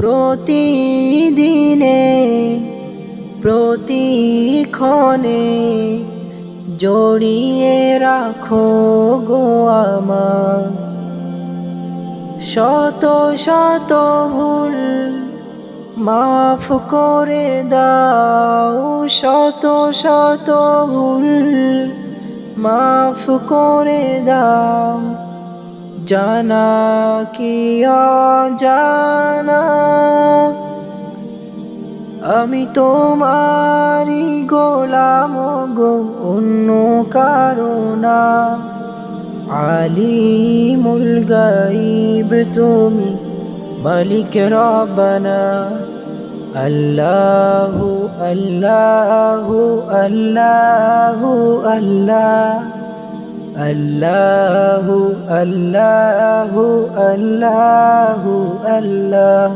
প্রতিদিনে, প্রতিক্ষণে জড়িয়ে রাখো গো আমার। শত শত ভুল মাফ করে দাও, শত শত ভুল মাফ করে দাও। জানা কি জানা আমি তোমারি গোলাম গো, অন্য কারণা আলিমুল গাইব তুমি, মালিক রব্বানা। আল্লাহু আল্লাহু আল্লাহু, আল্লাহ। আল্লাহু আল্লাহু আল্লাহু আল্লাহ